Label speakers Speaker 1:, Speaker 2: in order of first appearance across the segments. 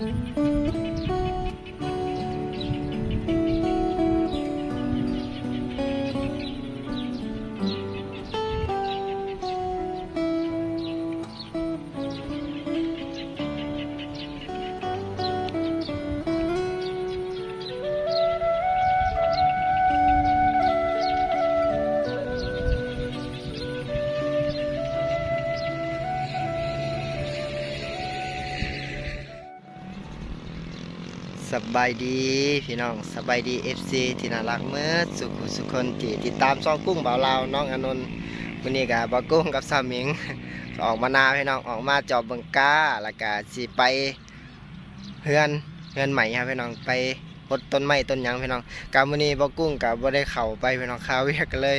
Speaker 1: Música สบายดีพี่น้องสบายดี FC ที่น่ารักเมื่อสุขสุขคนที่ติดตามช่องกุ้งบ่าวลาวน้องอนนท์วันนี้กับบ่าวกุ้งกับสามิงออกมานาพี่น้องออกมาจอบเบิงกาแล้วก็สิไปเฮือนเฮือนใหม่ครับพี่น้องไปพดต้นไม้ต้นหยังพี่น้องกามื้อนี้บ่าวกุ้งกับบ่ได้เข้าไปพี่น้องข้าวเวียกกันเลย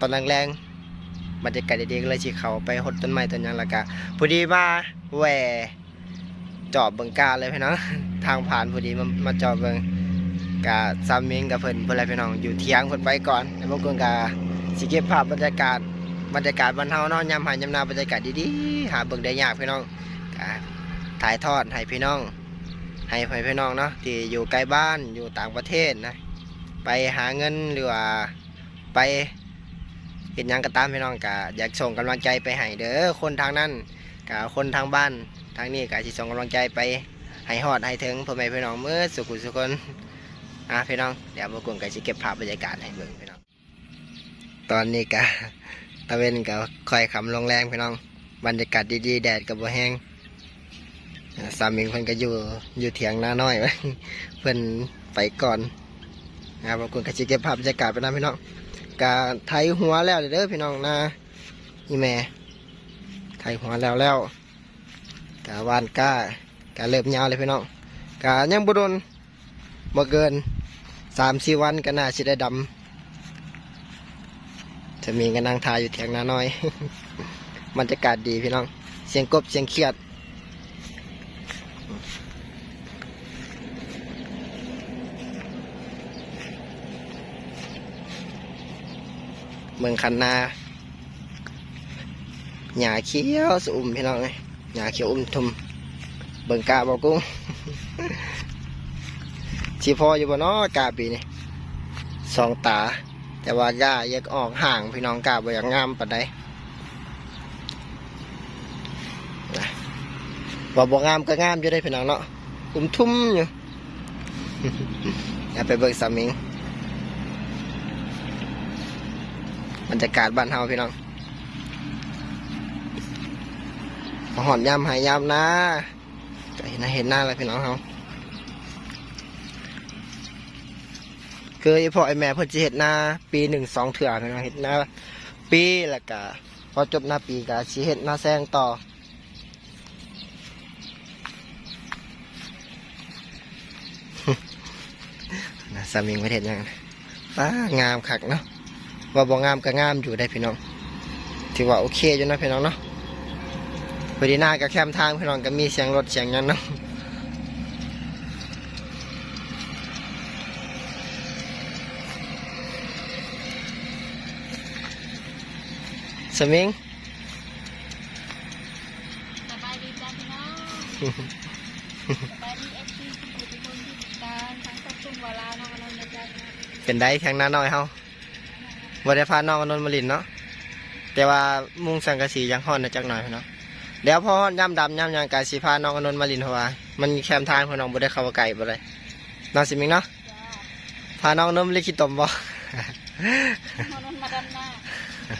Speaker 1: ตอนแรงๆบรรยากาศดีๆก็เลยสิเข้าไปพดต้นไม้ต้นหยังแล้วก็พอดีมาแหว จอบเบิงกาเลยพี่น้องทางผ่านพอดีมามาจอดเบิ่งกะซามิงกับเพิ่นเพิ่อะไรพี่น้องอยู่เที่ยงเพิ่นไปก่อนแล้วบางคนกะสิเก็บภาพบรรยากาศบรรยากาศบ้านเฮาเนาะยามหายามนาบรรยากาศดีๆหาเบิ่งได้ยากพี่น้องกะถ่ายทอดให้พี่น้อง ให้พี่น้องเนาะที่อยู่ไกลบ้านอยู่ต่างประเทศนะไปหาเงินหรือว่าไปเห็นยังก็ตามพี่น้องกะอยากส่งกำลังใจไปให้เด้อคนทางนั้นกะคนทางบ้าน ทางนี้กะสิส่งกำลังใจไปให้ฮอดให้ถึงพ่อแม่พี่น้องเมื่อสุขุสุคนอะพี่น้องเดี๋ยวมากลุ่มกันจะเก็บภาพบรรยากาศให้เบิ่งพี่น้อง ตอนนี้กะตะเวนก็ค่อยขำลงแรงพี่น้อง บรรยากาศดีๆแดดกับบ่แห้งสามีเพิ่นก็อยู่อยู่เถียงหน้าน้อยไว้เพิ่นไปก่อนนะครับมากลุ่มกันจะเก็บภาพบรรยากาศไปนะพี่น้องกะไทยหัวแล้วเด้อพี่น้องนะอีแม่ไทยหัวแล้วแล้ว กะวานก้ากาเริ่มยาวเลยพี่น้องกายังบุดนบ่เกินสามสี่วันก็น่าสิได้ดำจะมีกันนั่งทายอยู่เถียงนาน้อยบรรยากาศดีพี่น้อง เสียงกบเสียงเขียดเมืองคันนาหญ้าเขียวสุ่มพี่น้องเลย หญ้าเขียวอุ่มทุมเบิ่งกาบอกกุ้งชีพออยู่บ่เนาะกาปีนี้สองตา แต่ว่าหญ้าอยากออกห่างพี่น้องกาบ่อยากงามปานใดนะว่าบ่งามก็งามอยู่ได้พี่น้องเนาะอุ้มทุ่มอยู่อย่าไปเบิ่งสามิงบรรยากาศบ้านเฮาพี่น้อง มาหอนยามหายยามนะก็เห็นหน้าเห็นหน้าแล้วพี่น้องเขาคือไอ้พ่อไอแม่เพิ่นจะเห็นหน้าปีหนึ่งสองเถื่อพี่น้องเห็นหน้าปีแล้วก็พอจบหน้าปีก็สิเห็นหน้าแซงต่อนะสามิงประเทศยังป้างามคักเนาะว่าบ่งามก็งามอยู่ได้พี่น้องถือว่าโอเคอยู่นะพี่น้องเนาะ พอดีหน้ากับแคมทางพี่น้องก็มีเสียงรถเสียงหยังเนาะสมิง
Speaker 2: สบายดีจ้าพี่น้องสบายดีเอฟซีทุกคนที่ติดตามทั้งต้นตุ้มวาลาน้องอนนท์นะจ๊ะ
Speaker 1: เป็นได้แข่งหน้าน้อยเฮาบ่ได้พาน้องอนนท์มาลินเนาะแต่ว่ามุงสังกะสียังฮ้อนนะจักหน่อยพี่น้อง เดี๋ยวพอย่ำดำย่ำหยังกาสิพาน้องอนนท์มาลินเพราะว่ามันแคมทางพี่น้องบ่ได้เข้ามาไกลบ่ได้น้องสิมิงเนาะ
Speaker 2: จ้า
Speaker 1: พาน้องอนนท์มาลินขี้ตมบ่
Speaker 2: น้องอนนท์มาดันหน้า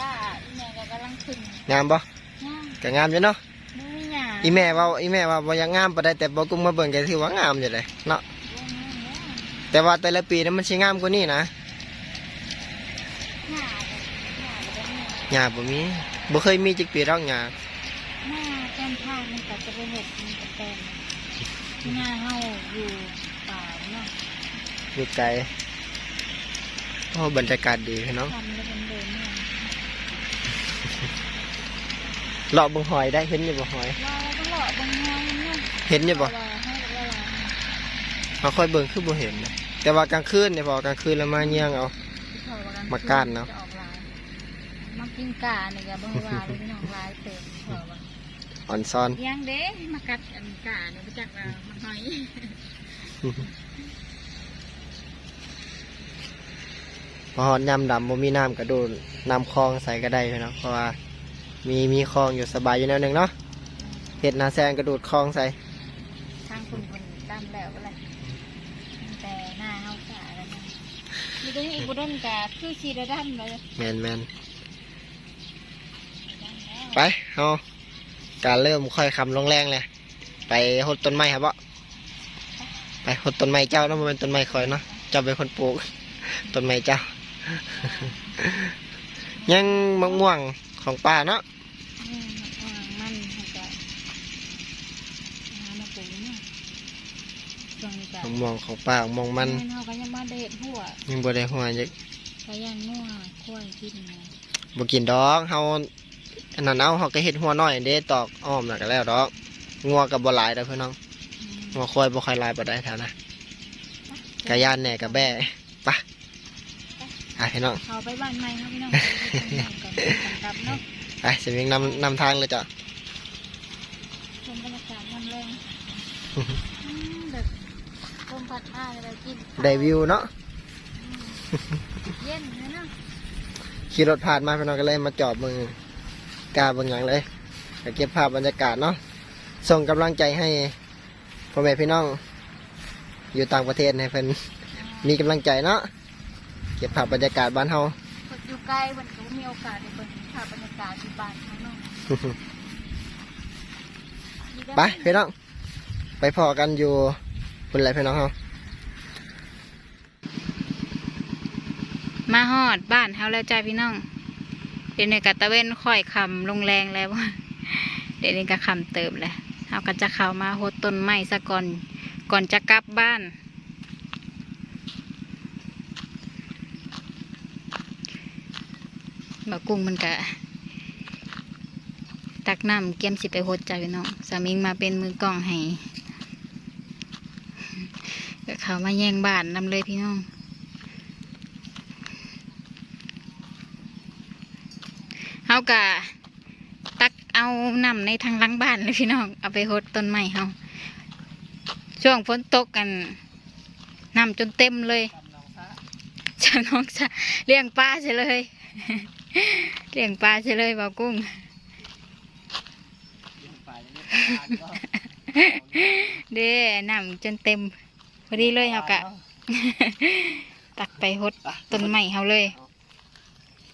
Speaker 2: จ้าอีแม่ก็กำลังขึ้น
Speaker 1: งามบ่
Speaker 2: ย่าง
Speaker 1: ก็งามอยู่เนาะ
Speaker 2: มือหยา
Speaker 1: อีแม่ว่าอีแม่ว่าบ่อยังงามปานใดแต่บ่กุ้งมาเบิ่งก็ถือว่างามอยู่เลยเนาะแต่ว่าแต่ละปีนั้นมันสิงามกว่านี้นะ
Speaker 2: หยาแบบหยาแบบนี้
Speaker 1: หญ้าบ่มีบ่เคยมีจักปีดอกหญ้า
Speaker 2: ห น้าแก้มทางมันก็จะไปเห็ดมันจะแตงหน้าเฮาอยู่ป่าเนาะ
Speaker 1: อยู่ไกลโอ้บรรยากาศดีพี่น้อง
Speaker 2: ทำจะเป็นเดินเนี่ย
Speaker 1: เลาะเบิ่งหอยได้เห็นอยู่บ่หอย
Speaker 2: เราก็หล่อบางงานเนี่ย
Speaker 1: เห็นอยู่บ่
Speaker 2: เราให้เราลา
Speaker 1: เขาค่อยเบิ่งคือบ่เห็นนะแต่ว่ากลางคืนเนี่ยพอกลางคืนแล้วมาเยี่ยงเอามาก้านเนาะ
Speaker 2: จะออกลายมากินกาเนี่ยก็บ่ว่าเลยพี่น้องลายเต็มเผื่อว่า
Speaker 1: อ่อนซ้อน
Speaker 2: ยังเด้มากัดอันกาเนี่ยมาจากว่ามันหอย
Speaker 1: พอหอนยำดำบ่มีน้ำกระโดดน้ำคลองใส่ก็ได้พี่น้องเพราะว่ามีมีคลองอยู่สบายอยู่แนวหนึ่งเนาะเห็ดนาแซงกระโดดคลองใส่
Speaker 2: ทางคุณคนดำแล้วอะไรแต่หน้าเฮากาแล้วนะมีตรงนี้อีกบุดนกาคือชีระดำเลย
Speaker 1: แมนแมน
Speaker 2: ดำแล้ว
Speaker 1: ไปเอา การเริ่มค่อยคำลงแรงเลยไปหดต้นไม้ครับเบาไปหดต้นไม้เจ้าเนาะมันเป็นต้นไม้คอยเนาะเจ้าเป็นคนปลูกต้นไม้เจ้า ยังมะม่วงของป้าเนาะ
Speaker 2: อืมอ่ามันเขาจะหามาปลูกเนาะตรงนี้ก็
Speaker 1: มะม่วงของป้ามะม่วงมัน
Speaker 2: เขาก็ยังมาเด็ดหัว
Speaker 1: ยังบ่ได้หัวยัง
Speaker 2: ก็ยังนัวกล้วยกินนะ
Speaker 1: บ่กินดอกเฮา อันนั้นเอาเฮาก็เฮ็ดหัวน้อยเด้ตอกอ้อมน่ะก็แล้วดอกงัวก็บ่หลายดอกพี่น้อง
Speaker 2: อืม
Speaker 1: งัวควายบ่ค่อยหลายปานใดแถวนะกะย่านแหน่กะแบ้ไปอะพี่น้อง
Speaker 2: เขาไปบ้านใหม่ครับพี่น้องไปบ้านใหม่ก่อนก่อนกลับเนาะ
Speaker 1: ไปสิวิ่งนำนำทางเลยจ้ะ
Speaker 2: ชมบรรยากาศยามแรงอืมเด็กลมพัดมาเลยกินข้าว
Speaker 1: ได้วิวเนาะ
Speaker 2: เย็นเลยเนาะ
Speaker 1: ขี่รถผ่านมาพี่น้องก็เลยมาจอดมือ กาเบิ่งหยังเลยก็เก็บภาพบรรยากาศเนาะส่งกำลังใจให้พ่อแม่พี่น้อง อยู่ต่างประเทศให้เพิ่นมีกำลังใจเนาะเก็บภาพบรรยากาศบ้านเฮา
Speaker 2: เปิดอยู่ไกลวันก็มีโอกาสได้เปิดภาพบรรยากาศที่บ้านข้างนอกดีด้อ
Speaker 1: ไปพี่น้อง ไปพอกันอยู่คนไรพี่น้องเฮา
Speaker 2: มาฮอดบ้านเฮาแล้วจ้าพี่น้อง เดี๋ยวนี้กะตะเว้นค่อยคำลงแรงแล้ว เดี๋ยวนี้ก็คำเติมแล้วเฮาก็จะเข้ามาโหดต้นไม้ซะก่อน ก่อนจะกลับบ้าน บะกุ้งมันกะตักน้ำเกียมสิไปโหดจ้าพี่น้องสามิงมาเป็นมือกล้องให้ก็เขามาแย่งบ้านนำเลยพี่น้อง เฮากะตักเอาน้ำในทางหลังบ้านเลยพี่น้อง เอาไปหดต้นไม้เฮาช่วงฝนตกกันน้ำจนเต็มเลยจำน้องจะเลี้ยงปลาใช่เลยเลี้ยงปลาใช่เลยบ่าวกุ้งเด้น้ำจนเต็มพอดีเลยเฮากะตักไปหดต้นไม้เฮาเลย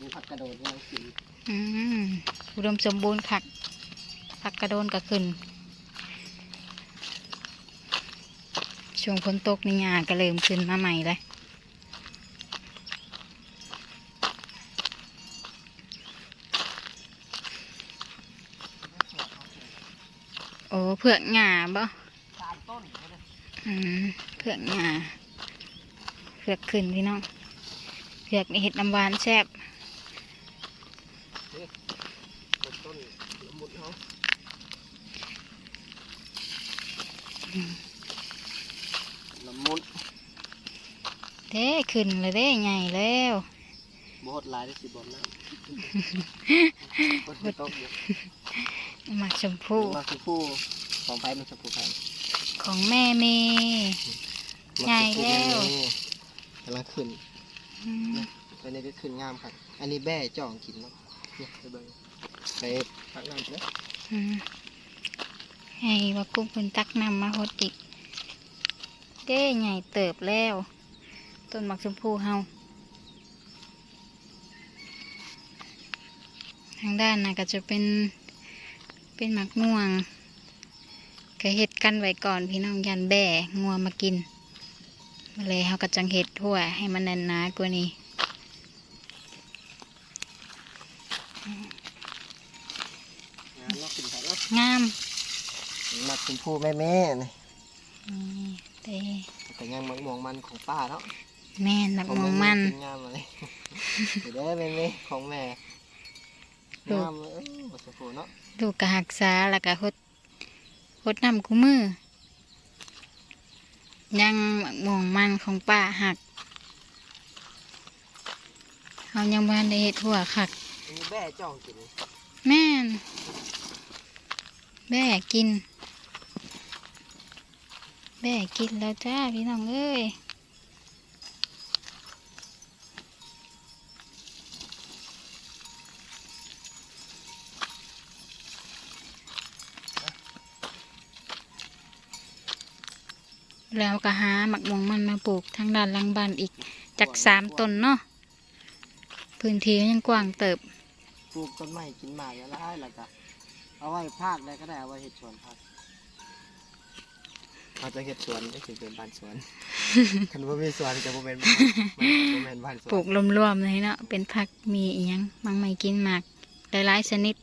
Speaker 1: มีผักกระโดดยังกิ
Speaker 2: อืมอุดมสมบูรณ์คักผักกระโดนก็ขึ้น ช่วงฝนตกนี่งาก็เริ่มขึ้นมาใหม่เลยโอ้เผือกหงาบ่
Speaker 1: สามต้น
Speaker 2: อืมเผือกหงาเผือกขึ้นพี่น้องเผือกนี่เห็ดน้ำหวานแซ่บ
Speaker 1: ต้นละมุดเฮาละมุด
Speaker 2: เด้ ขึ้นเลยเด้ใหญ่แล้ว
Speaker 1: บ่ฮดหลายได้สิบ่น้ำบ่ได้ตกอยู่
Speaker 2: หมักชมพู่
Speaker 1: มาคือผู้ของไผมันชมพูไผ
Speaker 2: ของแม่เมย์ใหญ่แล้ว
Speaker 1: กำลังขึ้น
Speaker 2: อืม
Speaker 1: อันนี้ก็ขึ้นงามครับ อันนี้แบ่จ่องกินเนาะเนี่ยไปเบิ่งไปพักน้ำเถอะ
Speaker 2: อืมให้ว่ากุ้งคุณตักนำมาหดอีกเด้ใหญ่เติบแล้ว ต้นหมักชมพู่เฮาทางด้านน่ะก็จะเป็นเป็นหมักม่วงก็เห็ดกันไว้ก่อนพี่น้องยันแบ่งัวมากินมาเลยเฮาก็จังเห็ดทั่วให้มันแน่นหนากว่านี้
Speaker 1: งามเนาะขึ้นไปเนาะ
Speaker 2: งาม
Speaker 1: มักชมพูแม่แม่ๆนี่
Speaker 2: นี่เต้
Speaker 1: แต่ยังมังมองมันของป้าเนาะ
Speaker 2: แม่นหนัก
Speaker 1: ของ
Speaker 2: มอง
Speaker 1: แมั
Speaker 2: น
Speaker 1: ขึ้งามเลยเดี๋ยวได้แม่แม่ของแม่
Speaker 2: ลูก
Speaker 1: งามเลยเอ้ยบ่ชมพูเนาะ
Speaker 2: ลูกกะหักษาแล้วก็หดหดน้ำกูมือ ยังหมองมันของป้าหักเขายังบ้านได้เห็ดหัวคัก
Speaker 1: อันนี้แบ่จ่องกิน
Speaker 2: แม่นแม่กินแม่กินแล้วจ้าพี่น้องเอ้ย แล้วก็หาหมักม่วงมันมาปลูกทางด้านหลังบ้านอีกจากสามต้นเนาะพื้นที่ยังกว้างเติบ
Speaker 1: ปลูกต้นไม้กินหมากแล้วได้แล้วก็เอาไว้ภาคได้ก็ได้เอาไว้เฮ็ดสวนพักเราจะเฮ็ดสวนก็คือเป็นบ้านสวนคันว่ามีสวนจะบ่แม่นมันบ่แม่นบ้านสวน
Speaker 2: ปลูกรวมๆเลยเนาะเป็นผักมีอีหยังบางไม่กินหมากหลายๆชนิด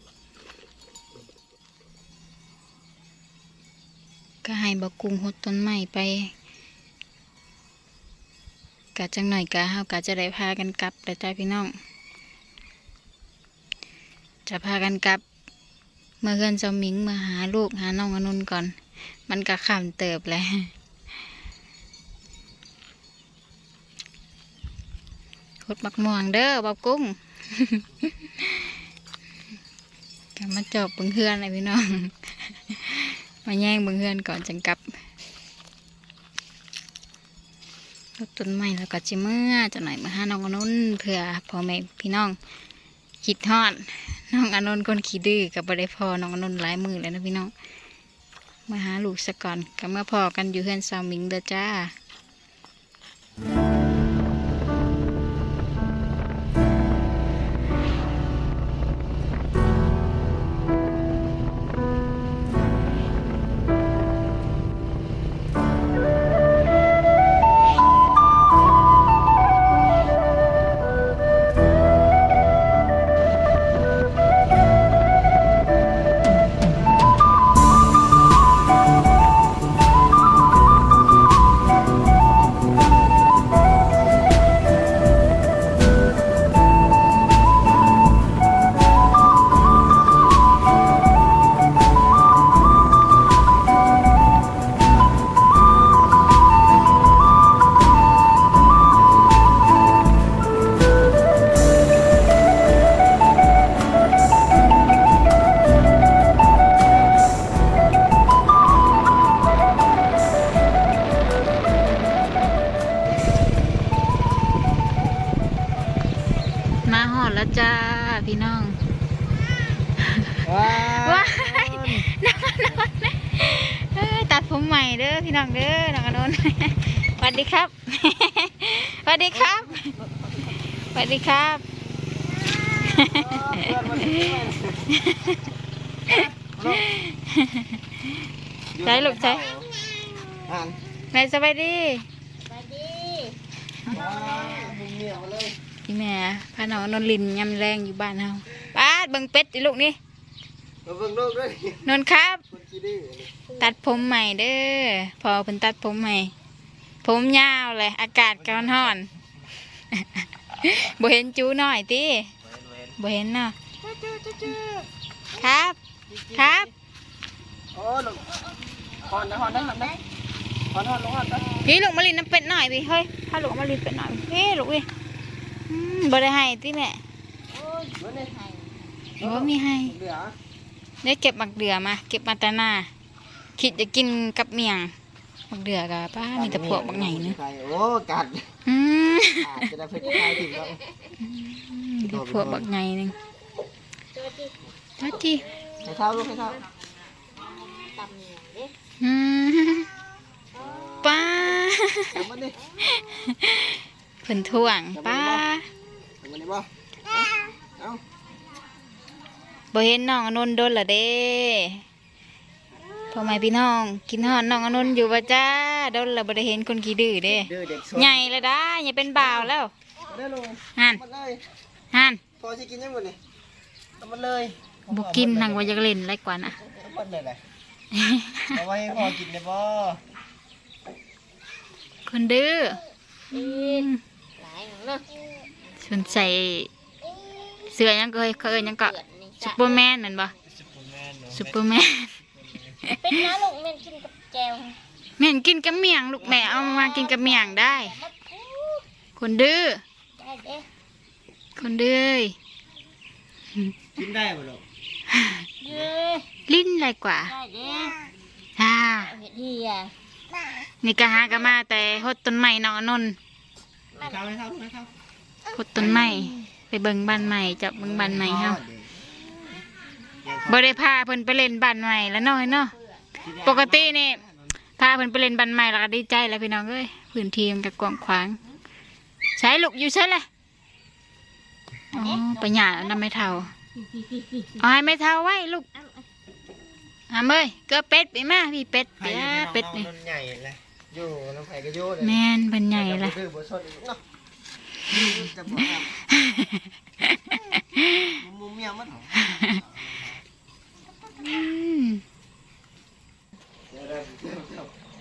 Speaker 2: ก็ให้บกุ้งหดต้นไม้ไปกะจังหน่อยกะเฮากะจะได้พากันกลับแต่จ้าพี่น้อง จะพากันกลับ เมื่อเพื่อนเจ้ามิงมาหาลูกหาน้องอนุนก่อน มันก็ขำเติบแล้วหดมักม่วงเด้อบับกุ้งกลับมาจอบเบึงเฮือนเลยพี่น้อง มาแย่งเบึงเฮือนก่อนจังกลับรดต้นไม้แล้วก็จิเมื่อจะหน่อยมาหาน้องอนุนเผื่อพ่อแม่พี่น้องคิดทอดน้องอนุนคนขี้ดื้อกับบริพอน้องอนุนหลายมือแล้วนะพี่น้องมาหาลูกสะก่อนกับเมื่อพอกันอยู่เฮือนสาวมิงเด้อจ้า ดีครับสวัสดีครับใช่ลูกใช่
Speaker 1: อ่าน
Speaker 2: แม่สบายดี
Speaker 1: ว้าวมึงเมียมาเลย
Speaker 2: พี่แม่พาน้องอานนท์ลินยำแรงอยู่บ้านเฮาป้าดเบิ่งเป็ดดิลูกนี่
Speaker 1: มาเบิ่งลูกด้วย
Speaker 2: นนท์ครับ
Speaker 1: คนขี้ดื้อนี่
Speaker 2: ตัดผมใหม่เด้อพอเพิ่นตัดผมใหม่ ผมยาวเลย อากาศก็ร้อนบ่เห็นจูหน่อยติบ่เห็นเนาะครับ ครับ
Speaker 1: โอ้ลูกฮอนนะฮอนได้หลับได้ฮอนฮอนลงฮอนได้
Speaker 2: พี่ลูกมาลินน้ำเป็ดหน่อยพี่เฮ้ยพาลูกมาลินเป็ดหน่อยพี่ลูกพี่อืมบ่ได้ให้ติแม่
Speaker 1: เบิ่งนี่
Speaker 2: บ่มีให้
Speaker 1: เหลือ
Speaker 2: ได้เก็บมักเดือมา เก็บมาแตหนาคิดจะกินกับเมียง มักเดือกะป้ามีแต่พวกบักไงนึง
Speaker 1: ใครโอ้กัด
Speaker 2: อืม
Speaker 1: อาจจะได้เพิ่นคลายถึงแล้ว
Speaker 2: มีแต่พวกบักไงนึงมาจี
Speaker 1: ให้เท่าลูกให้เท่า
Speaker 2: อืมป้า
Speaker 1: เอามาดิ
Speaker 2: เพิ่นท่วงป้า
Speaker 1: เอามาดิบ่เอาเอา
Speaker 2: บ่เห็นน้องอนนท์โดนละเด้ พ่อแม่พี่น้องกินฮอดน้องอนนท์อยู่บ่จ้าโดนละบ่ได้เห็นคนขี้ดื้อเด้
Speaker 1: ดื้อเด็กสน
Speaker 2: ใหญ่แล้วได้ใหญ่เป็นบ่าวแล้ว
Speaker 1: เอาได้ลง
Speaker 2: หัน
Speaker 1: เอามาเลย
Speaker 2: หัน
Speaker 1: พอสิกินยังบ่นี่เอามาเลย
Speaker 2: บ่กินทางว่าอยากเล่นไรกว่าน่ะ
Speaker 1: เอาหมดเลยแหละเอาไว้ให้พอกินได้บ่
Speaker 2: คนดื้อสนใส่เสื้อยังก็เคยเคยยังก็ซุปเปอร์แมนนั่นบ่
Speaker 1: ซุปเปอร์แมนเนาะ
Speaker 2: ซุปเปอร์แมน
Speaker 3: เป็นน้าลูกแม่นกินกับแจว
Speaker 2: แม่นกินกับเมียงลูกแม่เอามากินกับเมียงได้คนดื้อ
Speaker 3: ได้เด้
Speaker 2: คนดื้อ
Speaker 1: กินได้บ่ลูก
Speaker 3: เย้
Speaker 2: ลิ้นอะไรกว่า
Speaker 3: ได้เด้
Speaker 2: อ่า
Speaker 3: เอาเห็ดเฮีย
Speaker 2: นี่ก็หากะมาแต่หดต้นไม้น้องอนนท์
Speaker 1: ไม่เข้าไม่เข้าไม่เข้า
Speaker 2: หดต้นไม้ไปเบิ่งบ้านใหม่จับเบิ่งบ้านใหม่เฮา บ่ได้พาเพิ่นไปเล่นบ้านใหม่แล้วเนาะเนาะปกตินี่พาเพิ่นไปเล่นบ้านใหม่แล้วก็ดีใจแล้วพี่น้องเอ้ยพื้นที่มันก็กว้างขวาง ใช้ลูกอยู่ใช่เลยอ๋อไปหยาแล้วนำไม่เท่าเอาให้ไม่เท่าไว้ลูกหามเอ้ยเก็เป็ดไปมาพี่เป็ด
Speaker 1: ใคร
Speaker 2: เปีย
Speaker 1: อยู่ใน
Speaker 2: เป็ด
Speaker 1: นี่
Speaker 2: นี่
Speaker 1: ใหญ่เลยอยู่น้ำไผ่ก็อยู่เลย
Speaker 2: แม่นเพิ่นใหญ่ละ
Speaker 1: ดื้อบ่สนอีกเนาะจะบอกว่ามุมเมียมันเหรอ
Speaker 2: อืม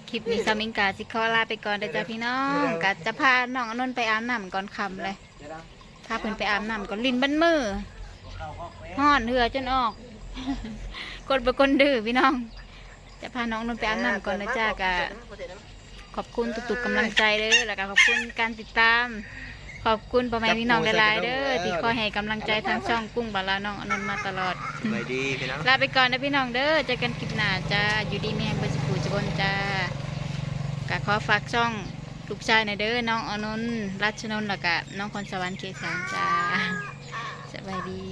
Speaker 2: คลิปนี้สามิงกาสิขอลาไปก่อนเด้อจ้าพี่น้องกะจะพาน้องอนนท์ไปอาบน้ำก่อนคำเลยพาเพิ่นไปอาบน้ำก่อนลิ้นบันมือห่อนเหือจนออกกดไปกนดื้อพี่น้อง จะพาน้องนนท์ไปอาบน้ำก่อนนะจ้ากะขอบคุณทุกๆกำลังใจเด้อแล้วก็ขอบคุณการติดตาม ขอบคุณพ่อแม่พี่น้องหลายๆเด้อที่คอยให้กำลังใจทางช่องกุ้งบาลาน้องอนนท์มาตลอด
Speaker 1: สบายดีพี่น้อง
Speaker 2: ลาไปก่อนนะพี่น้องเด้อเจอกันคลิปหน้าจ้า อยู่ดีแม่งเบอร์สปูจบนจ้ากะขอฝากช่องลูกชายหน่อยเด้อ น้องอนุนท์รัชนนท์แล้วก็น้องคนสวรรค์เกษานจ้าสบายดี